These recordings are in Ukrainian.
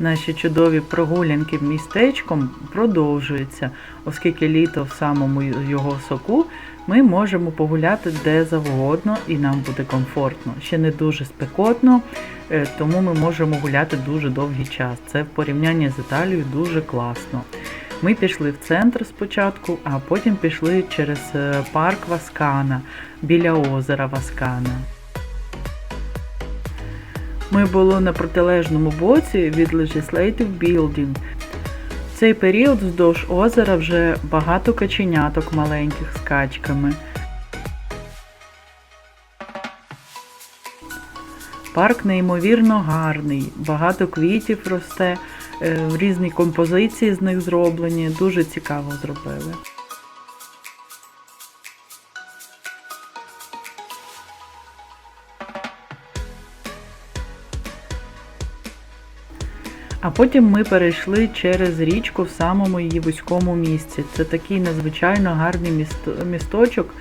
наші чудові прогулянки містечком продовжуються, оскільки літо в самому його соку ми можемо погуляти де завгодно і нам буде комфортно. Ще не дуже спекотно, е, тому ми можемо гуляти дуже довгий час. Це в порівнянні з Італією дуже класно. Ми пішли в центр спочатку, а потім пішли через е, парк Васкана біля озера Васкана. Ми були на протилежному боці від Legislative Building. В цей період вздовж озера вже багато каченяток маленьких з качками. Парк неймовірно гарний, багато квітів росте, е, різні композиції з них зроблені, дуже цікаво зробили. А потім ми перейшли через річку в самому її вузькому місці. Це такий надзвичайно гарний місто, місточок.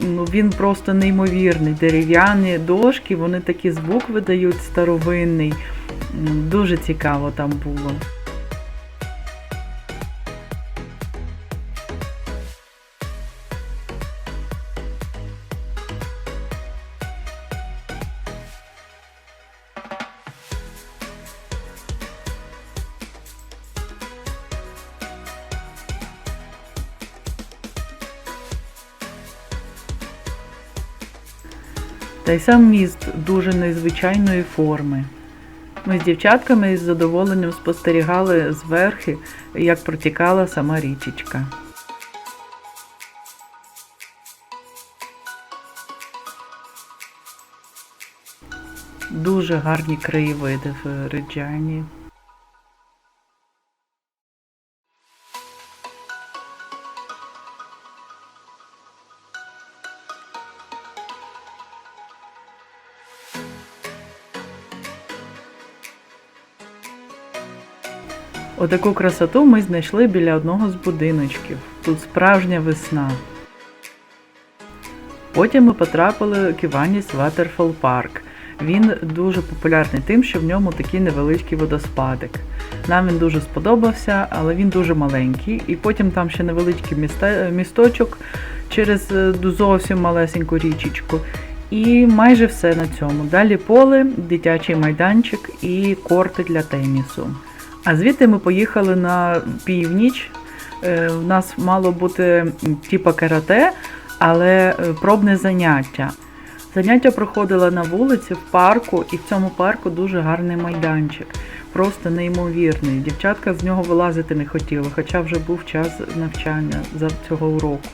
Ну, він просто неймовірний. Дерев'яні дошки, вони такі звук видають старовинний. Дуже цікаво там було. Та й сам міст дуже незвичайної форми. Ми з дівчатками із задоволенням спостерігали зверхи, як протікала сама річечка. Дуже гарні краєвиди в Реджані. Отаку красоту ми знайшли біля одного з будиночків. Тут справжня весна. Потім ми потрапили в Ківаніс Waterfall Park. Він дуже популярний тим, що в ньому такий невеличкий водоспадик. Нам він дуже сподобався, але він дуже маленький. І потім там ще невеличкий місте- місточок через е, зовсім малесеньку річечку. І майже все на цьому. Далі поле, дитячий майданчик і корти для тенісу. А звідти ми поїхали на північ. Е, У нас мало бути типа карате, але е, пробне заняття. Заняття проходило на вулиці в парку, і в цьому парку дуже гарний майданчик. Просто неймовірний. Дівчатка з нього вилазити не хотіли, хоча вже був час навчання за цього уроку.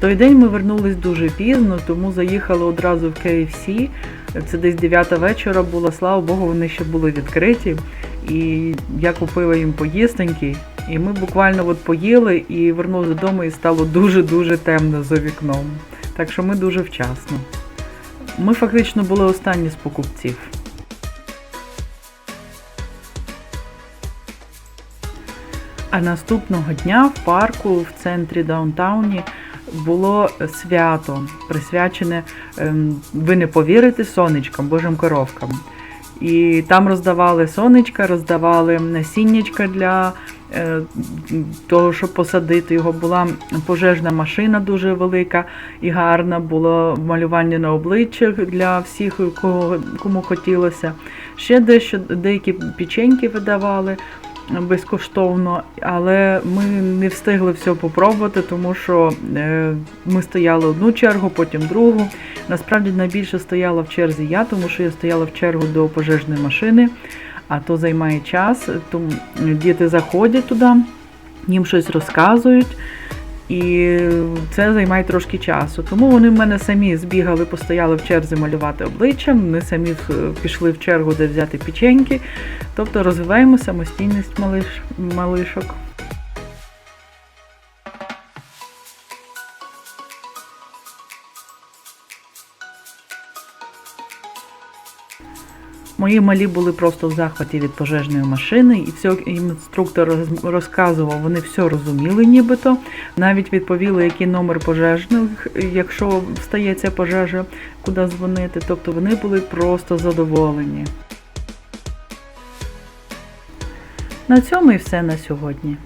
Той день ми вернулись дуже пізно, тому заїхали одразу в KFC. Це десь 9 вечора було, слава Богу, вони ще були відкриті. І я купила їм поїстеньки. І ми буквально от поїли і вернулися додому, і стало дуже-дуже темно за вікном. Так що ми дуже вчасно. Ми фактично були останні з покупців. А наступного дня в парку в центрі даунтауні було свято, присвячене, ем, ви не повірите, сонечкам, божим коровкам. І там роздавали сонечка, роздавали насіннячка для е, того, щоб посадити його. Була пожежна машина дуже велика і гарна, було малювання на обличчях для всіх, кому хотілося. Ще дещо, деякі печеньки видавали безкоштовно, але ми не встигли все попробувати, тому що е, ми стояли одну чергу, потім другу. Насправді найбільше стояла в черзі я, тому що я стояла в чергу до пожежної машини, а то займає час. Тому діти заходять туди, їм щось розказують. І це займає трошки часу. Тому вони в мене самі збігали, постояли в черзі малювати обличчя, вони самі пішли в чергу, де взяти печеньки. Тобто розвиваємо самостійність малиш, малишок. Мої малі були просто в захваті від пожежної машини, і все інструктор розказував, вони все розуміли нібито. Навіть відповіли, який номер пожежних, якщо стається пожежа, куди дзвонити. Тобто вони були просто задоволені. На цьому і все на сьогодні.